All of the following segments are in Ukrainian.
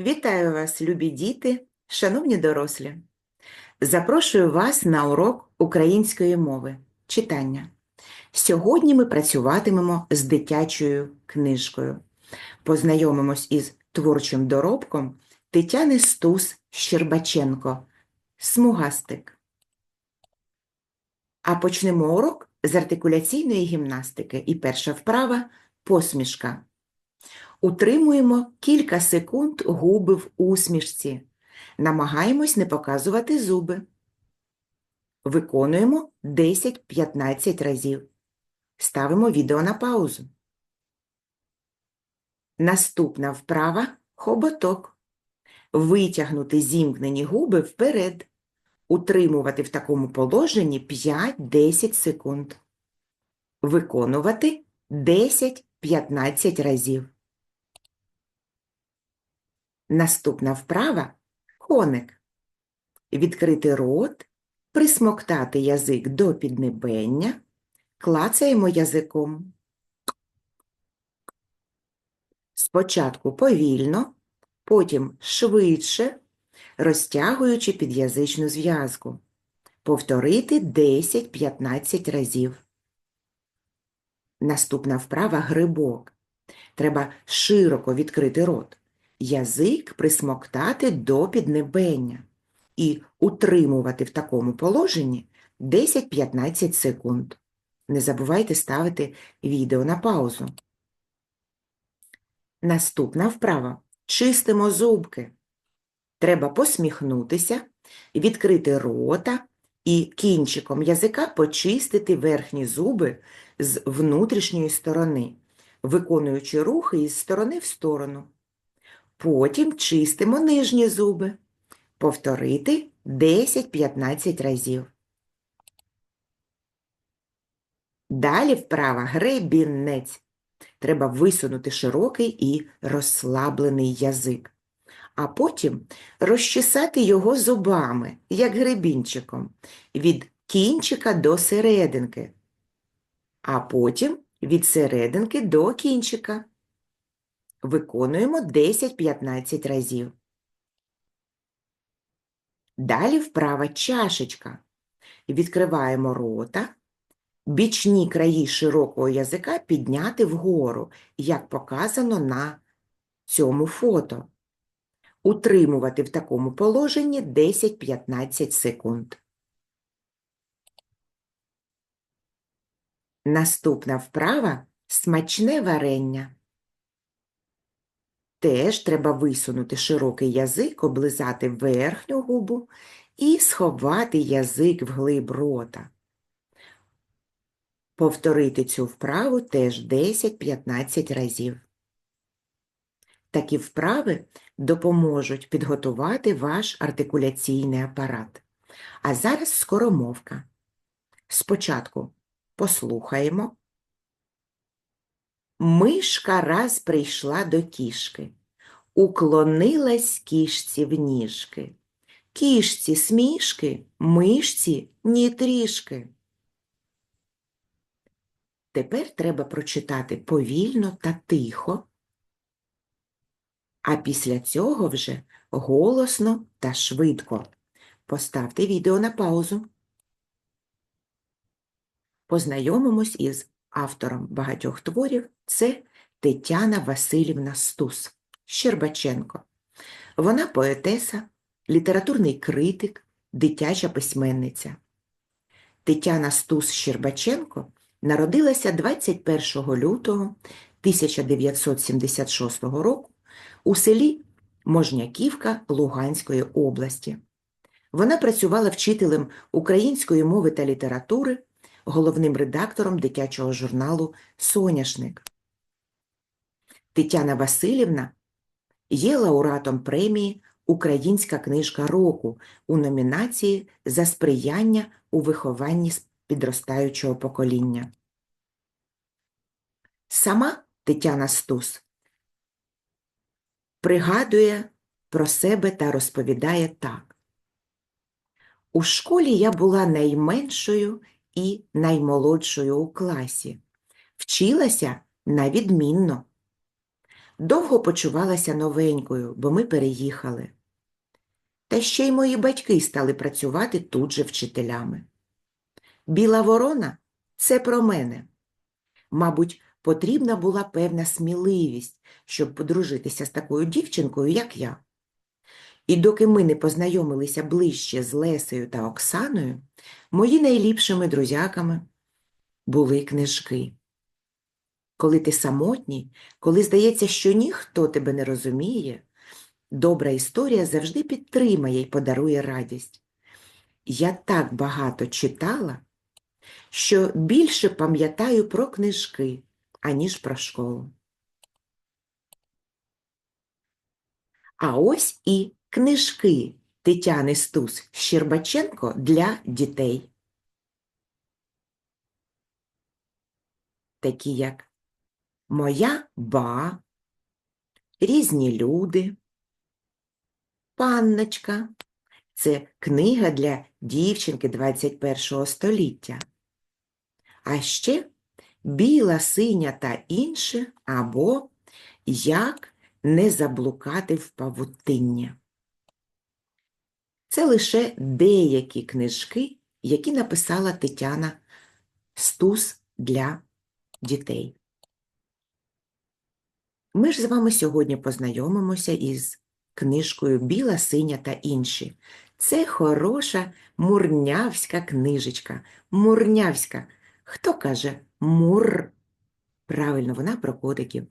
Вітаю вас, любі діти, шановні дорослі. Запрошую вас на урок української мови читання. Сьогодні ми працюватимемо з дитячою книжкою. Познайомимось із творчим доробком Тетяни Стус Щербаченко Смугастик. А почнемо урок з артикуляційної гімнастики. І перша вправа посмішка. Утримуємо кілька секунд губи в усмішці. Намагаємось не показувати зуби. Виконуємо 10-15 разів. Ставимо відео на паузу. Наступна вправа – хоботок. Витягнути зімкнені губи вперед. Утримувати в такому положенні 5-10 секунд. Виконувати 10-15 разів. Наступна вправа – коник. Відкрити рот, присмоктати язик до піднебення, клацаємо язиком. Спочатку повільно, потім швидше, розтягуючи під'язичну зв'язку. Повторити 10-15 разів. Наступна вправа – грибок. Треба широко відкрити рот язик присмоктати до піднебення і утримувати в такому положенні 10-15 секунд. Не забувайте ставити відео на паузу. Наступна вправа. Чистимо зубки. Треба посміхнутися, відкрити рота і кінчиком язика почистити верхні зуби з внутрішньої сторони, виконуючи рухи із сторони в сторону. Потім чистимо нижні зуби. Повторити 10-15 разів. Далі вправа гребінець. Треба висунути широкий і розслаблений язик. А потім розчесати його зубами, як гребінчиком, від кінчика до серединки, а потім від серединки до кінчика. Виконуємо 10-15 разів. Далі вправа чашечка. Відкриваємо рота, бічні краї широкого язика підняти вгору, як показано на цьому фото. Утримувати в такому положенні 10-15 секунд. Наступна вправа смачне варення. Теж треба висунути широкий язик, облизати верхню губу і сховати язик вглиб рота. Повторити цю вправу теж 10-15 разів. Такі вправи допоможуть підготувати ваш артикуляційний апарат. А зараз скоромовка. Спочатку послухаємо. Мишка раз прийшла до кішки, уклонилась кішці в ніжки. Кішці смішки, мишці ні трішки. Тепер треба прочитати повільно та тихо, а після цього вже голосно та швидко. Поставте відео на паузу. Познайомимось із автором багатьох творів це Тетяна Васильівна Стус Щербаченко. Вона поетеса, літературний критик, дитяча письменниця. Тетяна Стус Щербаченко народилася 21 лютого 1976 року у селі Можняківка Луганської області. Вона працювала вчителем української мови та літератури головним редактором дитячого журналу Соняшник. Тетяна Васильівна є лауреатом премії Українська книжка року у номінації за сприяння у вихованні підростаючого покоління. Сама Тетяна Стус пригадує про себе та розповідає так. У школі я була найменшою і наймолодшою у класі. Вчилася на відмінно. довго почувалася новенькою, бо ми переїхали. Та ще й мої батьки стали працювати тут же вчителями. Біла ворона це про мене. Мабуть, потрібна була певна сміливість, щоб подружитися з такою дівчинкою, як я. І доки ми не познайомилися ближче з Лесею та Оксаною, мої найліпшими друзяками були книжки. Коли ти самотній, коли здається, що ніхто тебе не розуміє, добра історія завжди підтримає і подарує радість. Я так багато читала, що більше пам'ятаю про книжки, аніж про школу. А ось і книжки Тетяни Стус Щербаченко для дітей. Такі як Моя ба, Різні люди, Панночка. Це книга для дівчинки 21 століття. А ще Біла, синя та інше або Як не заблукати в павутиння. Це лише деякі книжки, які написала Тетяна Стус для дітей. Ми ж з вами сьогодні познайомимося із книжкою Біла, синя та інші. Це хороша мурнявська книжечка. Мурнявська. Хто каже мур? Правильно, вона про котиків.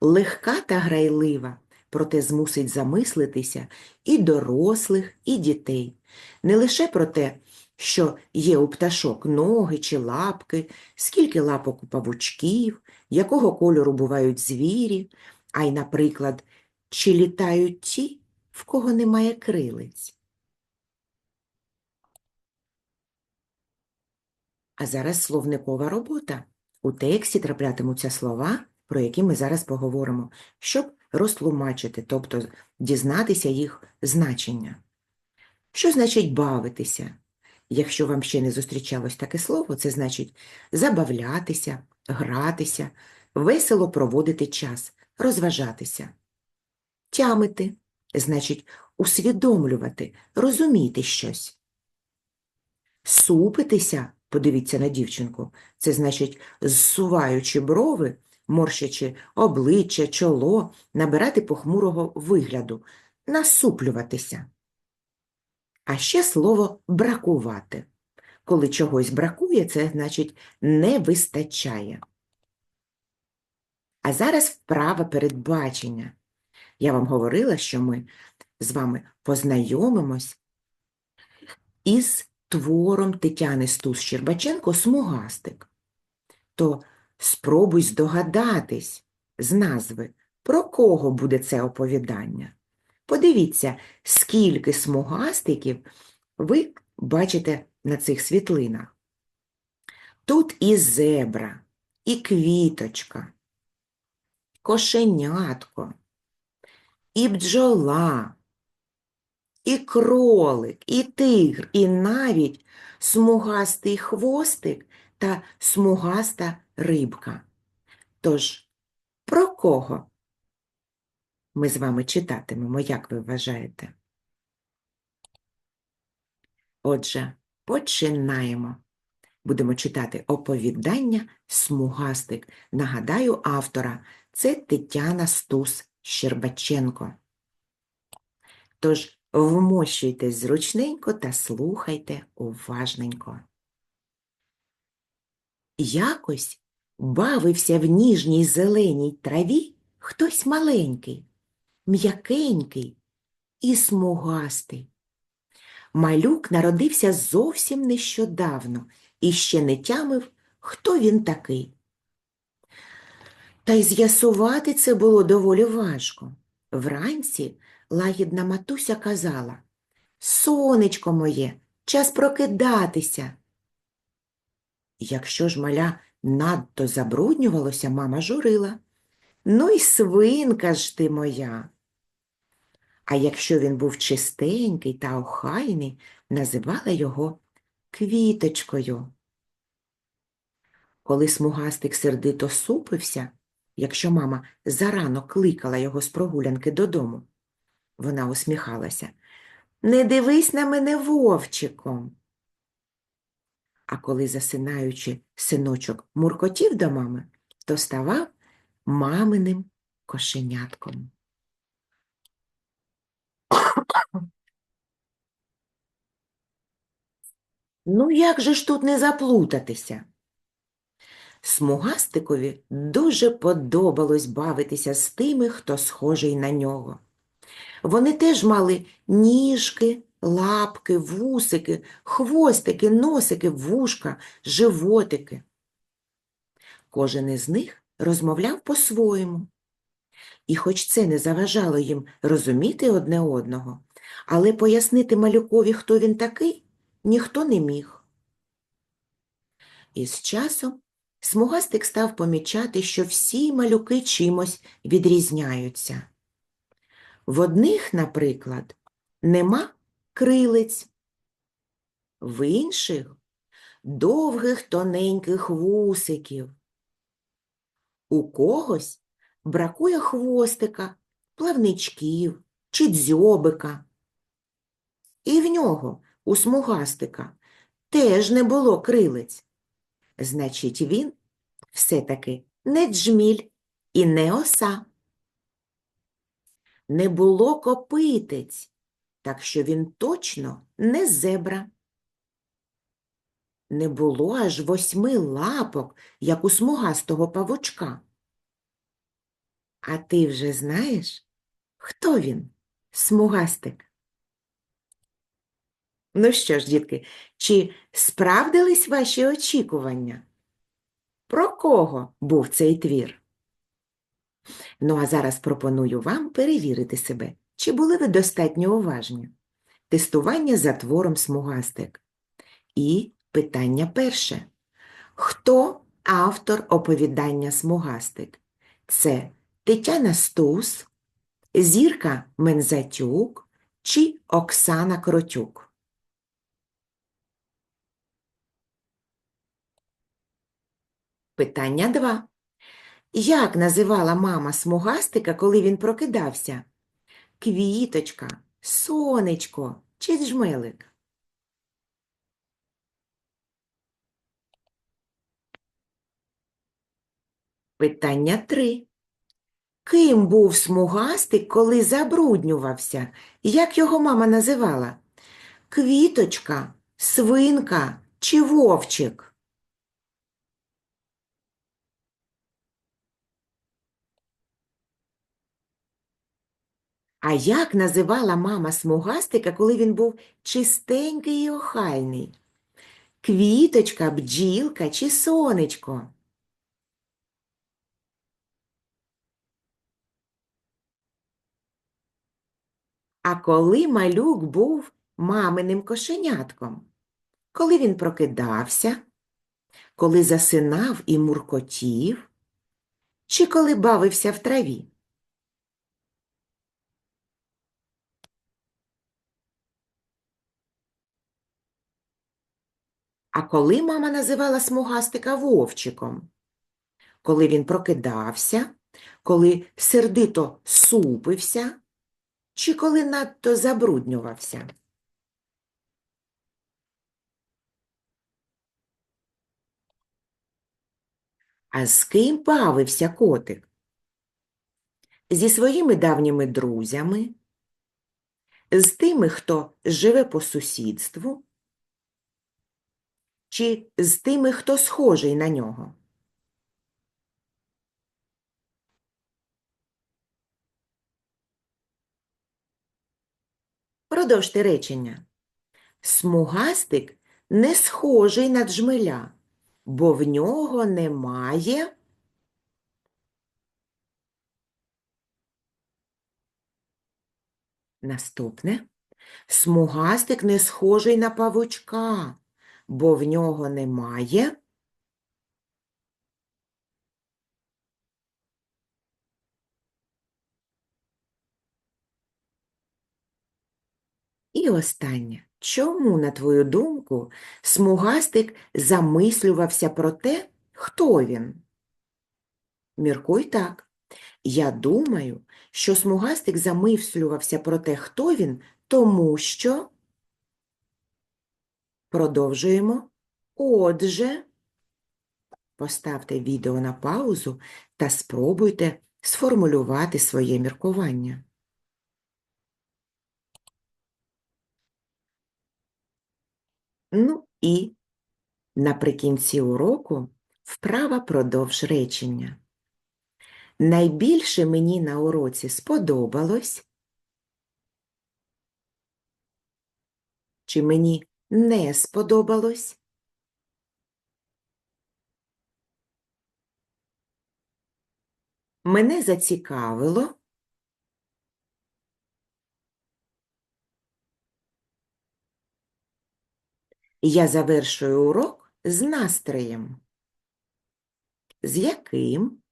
Легка та грайлива, проте змусить замислитися і дорослих, і дітей. Не лише про те, що є у пташок ноги чи лапки, скільки лапок у павучків, якого кольору бувають звірі, а й, наприклад, чи літають ті, в кого немає крилиць. А зараз словникова робота. У тексті траплятимуться слова, про які ми зараз поговоримо, щоб розтлумачити, тобто дізнатися їх значення. Що значить бавитися? Якщо вам ще не зустрічалось таке слово, це значить забавлятися, гратися, весело проводити час, розважатися. Тямити значить усвідомлювати, розуміти щось. Супитися, подивіться на дівчинку, це значить, зсуваючи брови, морщачи обличчя, чоло, набирати похмурого вигляду, насуплюватися. А ще слово бракувати. Коли чогось бракує, це значить не вистачає. А зараз вправа передбачення. Я вам говорила, що ми з вами познайомимось із твором Тетяни Стус Щербаченко Смугастик. То спробуй здогадатись з назви, про кого буде це оповідання. Подивіться, скільки смугастиків ви бачите на цих світлинах. Тут і зебра, і квіточка, кошенятко, і бджола, і кролик, і тигр, і навіть смугастий хвостик та смугаста рибка. Тож, про кого ми з вами читатимемо, як ви вважаєте? Отже, починаємо. Будемо читати оповідання Смугастик. Нагадаю автора, це Тетяна Стус Щербаченко. Тож вмощуйтесь зручненько та слухайте уважненько. Якось бавився в ніжній зеленій траві хтось маленький, м'якенький і смугастий. Малюк народився зовсім нещодавно і ще не тямив, хто він такий. Та й з'ясувати це було доволі важко. Вранці лагідна матуся казала Сонечко моє, час прокидатися. Якщо ж маля надто забруднювалося, мама журила. Ну й свинка ж ти моя. А якщо він був чистенький та охайний, називала його квіточкою. Коли смугастик сердито супився, якщо мама зарано кликала його з прогулянки додому. Вона усміхалася. Не дивись на мене вовчиком. А коли, засинаючи, синочок муркотів до мами, то ставав маминим кошенятком. Ну, як же ж тут не заплутатися? Смугастикові дуже подобалось бавитися з тими, хто схожий на нього. Вони теж мали ніжки, лапки, вусики, хвостики, носики, вушка, животики. Кожен із них розмовляв по-своєму. І хоч це не заважало їм розуміти одне одного, але пояснити малюкові, хто він такий, ніхто не міг. І з часом смугастик став помічати, що всі малюки чимось відрізняються. В одних, наприклад, нема крилиць, в інших довгих тоненьких вусиків. У когось бракує хвостика, плавничків чи дзьобика. І в нього, у смугастика, теж не було крилиць. Значить, він все-таки не джміль і не оса. Не було копитець, так що він точно не зебра. Не було аж восьми лапок, як у смугастого павучка. А ти вже знаєш, хто він, смугастик? Ну що ж, дітки, чи справдились ваші очікування? Про кого був цей твір? Ну, а зараз пропоную вам перевірити себе, чи були ви достатньо уважні. Тестування за твором смугастик. І питання перше. Хто автор оповідання смугастик? Це Тетяна Стус, Зірка Мензатюк чи Оксана Кротюк? Питання 2. Як називала мама смугастика, коли він прокидався? Квіточка, сонечко чи джмелик? Питання 3. Ким був смугастик, коли забруднювався? Як його мама називала? Квіточка, свинка чи вовчик? А як називала мама смугастика, коли він був чистенький і охайний? Квіточка, бджілка чи сонечко? А коли малюк був маминим кошенятком? Коли він прокидався, коли засинав і муркотів, чи коли бавився в траві? А коли мама називала смугастика вовчиком? Коли він прокидався, коли сердито супився, чи коли надто забруднювався? А з ким бавився котик? Зі своїми давніми друзями, з тими, хто живе по сусідству, чи з тими, хто схожий на нього? Продовжте речення. Смугастик не схожий на джмеля, бо в нього немає. Наступне. Смугастик не схожий на павучка, бо в нього немає. І останнє. Чому, на твою думку, смугастик замислювався про те, хто він? Міркуй так. Я думаю, що смугастик замислювався про те, хто він, тому що. Продовжуємо. Отже, поставте відео на паузу та спробуйте сформулювати своє міркування. Ну і наприкінці уроку вправа продовж речення. Найбільше мені на уроці сподобалось, чи мені не сподобалось. Мене зацікавило. Я завершую урок з настроєм. З яким?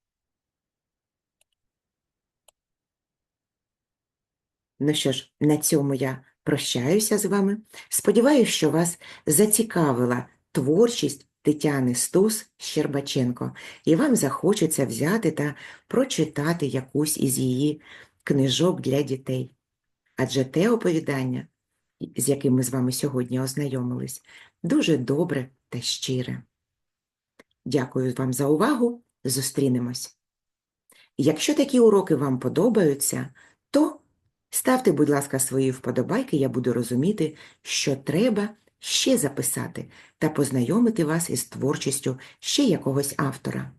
Ну що ж, на цьому я прощаюся з вами. Сподіваюся, що вас зацікавила творчість Тетяни Стус Щербаченко, і вам захочеться взяти та прочитати якусь із її книжок для дітей. Адже те оповідання, з яким ми з вами сьогодні ознайомились, дуже добре та щире. Дякую вам за увагу. Зустрінемось. Якщо такі уроки вам подобаються, то ставте, будь ласка, свої вподобайки, я буду розуміти, що треба ще записати та познайомити вас із творчістю ще якогось автора.